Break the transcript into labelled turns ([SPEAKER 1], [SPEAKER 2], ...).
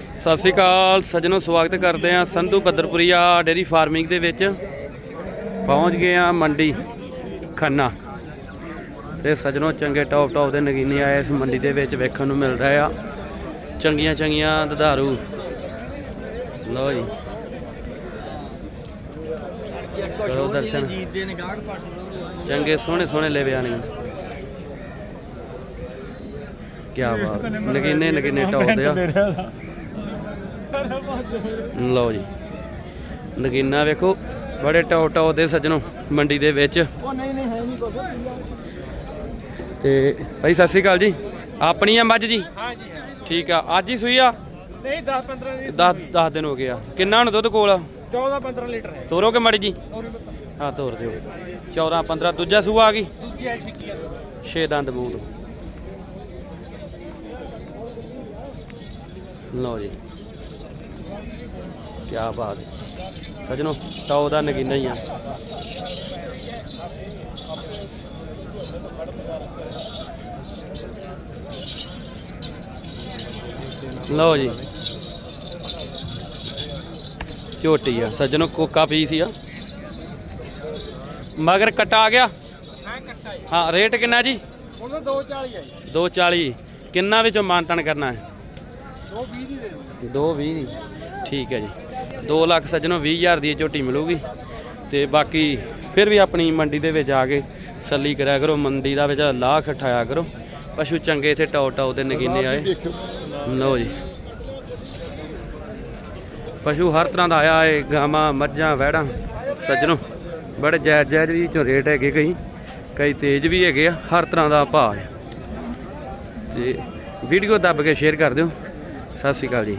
[SPEAKER 1] ਸਤਿ ਸ਼੍ਰੀ ਅਕਾਲ, ਸੱਜਣੋ, ਸਵਾਗਤ ਕਰਦੇ ਆ ਸੰਧੂ ਬੱਦਰਪੁਰੀਆ ਡੇਰੀ ਫਾਰਮਿੰਗ ਦੇ ਵਿੱਚ। ਪਹੁੰਚ ਗਏ ਆ ਮੰਡੀ ਖੰਨਾ। ਤੇ ਸੱਜਣੋ, ਚੰਗੇ ਟੌਪ ਟੌਪ ਦੇ ਨਗੀਨੇ ਆਏ ਇਸ ਮੰਡੀ ਦੇ ਵਿੱਚ ਵੇਖਣ ਨੂੰ ਮਿਲ ਰਿਹਾ ਆ। ਚੰਗੀਆਂ ਚੰਗੀਆਂ ਦਧਾਰੂ। ਲਓ ਜੀ। ਕਰੋ ਦਰਸ਼ਨ। ਚੰਗੇ ਸੋਹਣੇ ਸੋਹਣੇ ਲੈ ਆਣਗੇ ਕੀ ਬਾਤ। ਨਗੀਨੇ ਨਗੀਨੇ ਟੌਪ ਦੇ ਆ। ਲਓ ਜੀ। ਨਗੀਨਾ ਵੇਖੋ ਬੜੇ ਟੌ ਟੌ ਦੇ ਸੱਜਣੋ ਮੰਡੀ ਦੇ ਵਿੱਚ।
[SPEAKER 2] ਉਹ ਨਹੀਂ ਨਹੀਂ ਹੈ ਨਹੀਂ ਕੁਛ।
[SPEAKER 1] ਤੇ ਭਾਈ ਸਤਿ ਸ਼੍ਰੀ ਅਕਾਲ ਜੀ। ਆਪਣੀ ਆ ਮੱਝ ਜੀ?
[SPEAKER 2] ਹਾਂ ਜੀ
[SPEAKER 1] ਠੀਕ ਆ। ਅੱਜ ਹੀ ਸੂਈ ਆ?
[SPEAKER 2] ਨਹੀਂ 10 15 ਦੀ
[SPEAKER 1] 10 10 ਦਿਨ ਹੋ ਗਏ ਆ। ਕਿੰਨਾ ਹੁਣ ਦੁੱਧ ਕੋਲ?
[SPEAKER 2] 14 15 ਲੀਟਰ ਹੈ।
[SPEAKER 1] ਤੋਰੋਗੇ ਮੜੀ ਜੀ? ਹਾਂ ਤੋਰ ਦਿਓ। 14 15 ਦੂਜਾ ਸੂਆ ਆ ਗਈ?
[SPEAKER 2] ਦੂਜੀ ਹੈ ਛਿੱਕੀ
[SPEAKER 1] ਛੇ ਦੰਦ ਬੂਟ ਲਓ ਜੀ। ਕੀ ਬਾਤ ਹੈ। ਸੱਜਣੋ ਟੌ ਦਾ ਨਗੀਨਾ ਹੀ ਆ। ਲਓ ਜੀ। ਝੋਟੀ ਆ। ਸੱਜਣੋ ਕੋਕਾ ਪੀਸ ਆ। ਮਗਰ ਕਟਾ ਆ ਗਿਆ।
[SPEAKER 2] ਹਾਂ
[SPEAKER 1] ਰੇਟ ਕਿੰਨਾ ਜੀ?
[SPEAKER 2] ਉਹਨਾਂ 240 ਹੈ ਜੀ।
[SPEAKER 1] 240 ਕਿੰਨਾ ਵਿੱਚੋਂ ਮਾਨਤਨ ਕਰਨਾ ਹੈ?
[SPEAKER 2] 220 ਦੀ ਦੇ ਦਿਓ।
[SPEAKER 1] 220 ਦੀ। ਠੀਕ ਹੈ ਜੀ। 2 ਲੱਖ ਸੱਜਣੋ 20000 ਦੀ ਝੋਟੀ ਮਿਲੂਗੀ। ਤੇ ਬਾਕੀ ਫਿਰ ਵੀ ਆਪਣੀ ਮੰਡੀ ਦੇ ਵਿੱਚ ਆ ਕੇ ਸੱਲੀ ਕਰਿਆ ਕਰੋ, ਮੰਡੀ ਦਾ ਵਿੱਚ ਲਾਹ ਖਟਾਇਆ ਕਰੋ। ਪਸ਼ੂ ਚੰਗੇ ਇੱਥੇ ਟੌ ਟੌ ਦੇ ਨਗੀਨੇ ਆਏ। ਲਓ ਜੀ। ਪਸ਼ੂ ਹਰ ਤਰ੍ਹਾਂ ਦਾ ਆਇਆ ਏ, ਗਾਵਾਂ, ਮੱਝਾਂ, ਵੈੜਾਂ, ਸੱਜਣੋ। ਬੜੇ ਜਾਇਜ਼ ਜਾਇਜ਼ ਵੀ ਚੋਂ ਰੇਟ ਹੈਗੇ ਕਈ। ਕਈ ਤੇਜ਼ ਵੀ ਹੈਗੇ ਆ, ਹਰ ਤਰ੍ਹਾਂ ਦਾ ਭਾਅ ਹੈ ਤੇ ਵੀਡੀਓ ਦੱਬ ਕੇ ਸ਼ੇਅਰ ਕਰ ਦਿਓ। ਸਤਿ ਸ਼੍ਰੀ ਅਕਾਲ ਜੀ।